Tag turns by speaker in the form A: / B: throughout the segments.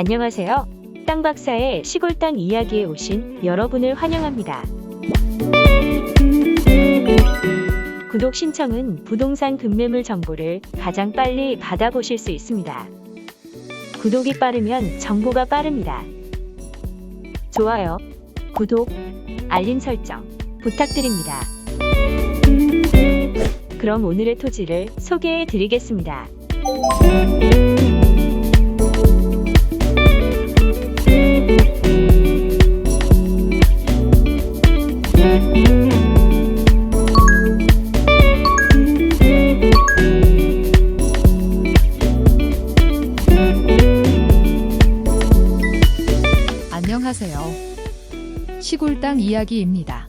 A: 안녕하세요. 땅 박사의 시골 땅 이야기에 오신 여러분을 환영합니다. 구독 신청은 부동산 급매물 정보를 가장 빨리 받아보실 수 있습니다. 구독이 빠르면 정보가 빠릅니다. 좋아요, 구독, 알림 설정 부탁드립니다. 그럼 오늘의 토지를 소개해 드리겠습니다.
B: 안녕하세요. 시골 땅 이야기입니다.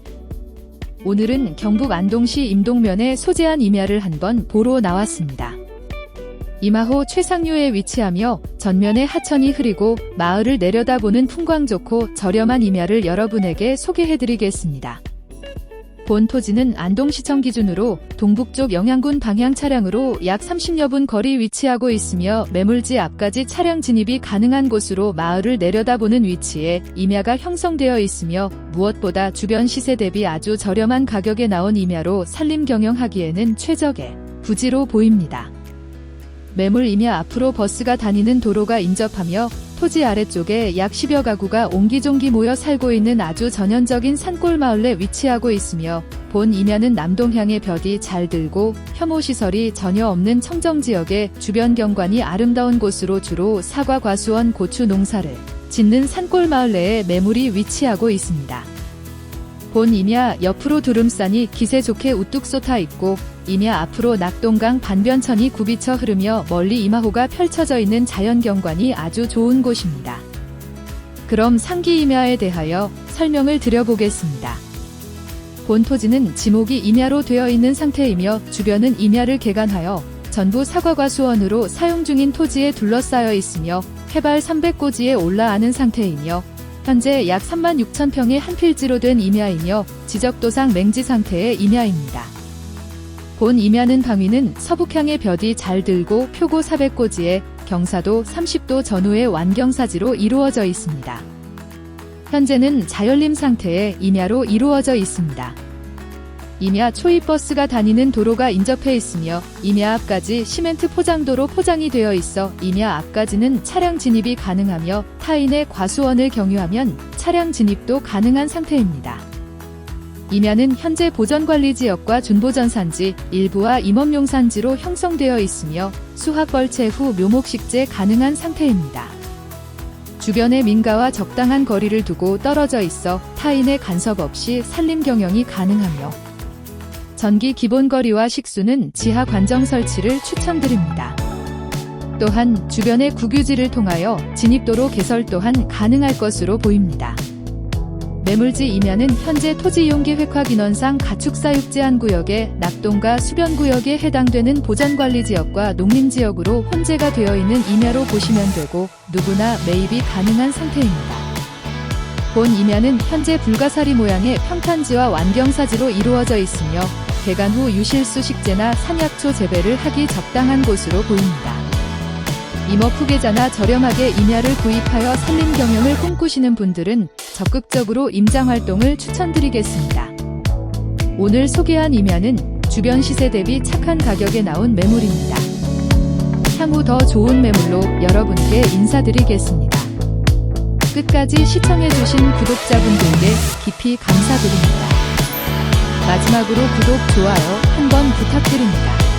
B: 오늘은 경북 안동시 임동면에 소재한 임야를 한번 보러 나왔습니다. 임하호 최상류에 위치하며 전면에 하천이 흐리고 마을을 내려다보는 풍광 좋고 저렴한 임야를 여러분에게 소개해드리겠습니다. 본 토지는 안동시청 기준으로 동북쪽 영양군 방향 차량으로 약 30여 분 거리 위치하고 있으며 매물지 앞까지 차량 진입이 가능한 곳으로 마을을 내려다보는 위치에 임야가 형성되어 있으며 무엇보다 주변 시세 대비 아주 저렴한 가격에 나온 임야로 산림 경영하기에는 최적의 부지로 보입니다. 매물 임야 앞으로 버스가 다니는 도로가 인접하며 토지 아래쪽에 약 10여 가구가 옹기종기 모여 살고 있는 아주 전형적인 산골 마을에 위치하고 있으며 본 임야는 남동향의 볕이 잘 들고 혐오시설이 전혀 없는 청정지역에 주변 경관이 아름다운 곳으로 주로 사과 과수원 고추 농사를 짓는 산골 마을 내에 매물이 위치하고 있습니다. 본 임야 옆으로 두름산이 기세 좋게 우뚝 솟아 있고 임야 앞으로 낙동강 반변천이 굽이쳐 흐르며 멀리 임하호가 펼쳐져 있는 자연경관이 아주 좋은 곳입니다. 그럼 상기 임야에 대하여 설명을 드려보겠습니다. 본 토지는 지목이 임야로 되어 있는 상태이며 주변은 임야를 개간하여 전부 사과과 수원으로 사용 중인 토지에 둘러싸여 있으며 해발 300고지에 올라가는 상태이며 현재 약 3만 6천 평의 한 필지로 된 임야이며 지적도상 맹지 상태의 임야입니다. 본 임야는 방위는 서북향의 볕이 잘 들고 표고 400고지에 경사도 30도 전후의 완경사지로 이루어져 있습니다. 현재는 자연림 상태의 임야로 이루어져 있습니다. 임야 초입버스가 다니는 도로가 인접해 있으며 임야 앞까지 시멘트 포장도로 포장이 되어 있어 임야 앞까지는 차량 진입이 가능하며 타인의 과수원을 경유하면 차량 진입도 가능한 상태입니다. 임야는 현재 보전관리지역과 준보전산지 일부와 임업용산지로 형성되어 있으며 수확벌채 후 묘목식재 가능한 상태입니다. 주변의 민가와 적당한 거리를 두고 떨어져 있어 타인의 간섭 없이 산림 경영이 가능하며 전기 기본거리와 식수는 지하 관정 설치를 추천드립니다. 또한 주변의 국유지를 통하여 진입도로 개설 또한 가능할 것으로 보입니다. 매물지 임야는 현재 토지 이용기 획화기원상 가축사육 제 한 구역의 낙동과 수변구역에 해당되는 보전관리지역과 농림지역으로 혼재가 되어 있는 임야로 보시면 되고 누구나 매입이 가능한 상태입니다. 본 임야는 현재 불가사리 모양의 평탄지와 완경사지로 이루어져 있으며 개간 후 유실수 식재나 산약초 재배를 하기 적당한 곳으로 보입니다. 임업 후계자나 저렴하게 임야를 구입하여 산림 경영을 꿈꾸시는 분들은 적극적으로 임장 활동을 추천드리겠습니다. 오늘 소개한 임야는 주변 시세 대비 착한 가격에 나온 매물입니다. 향후 더 좋은 매물로 여러분께 인사드리겠습니다. 끝까지 시청해주신 구독자분들께 깊이 감사드립니다. 마지막으로 구독, 좋아요 한번 부탁드립니다.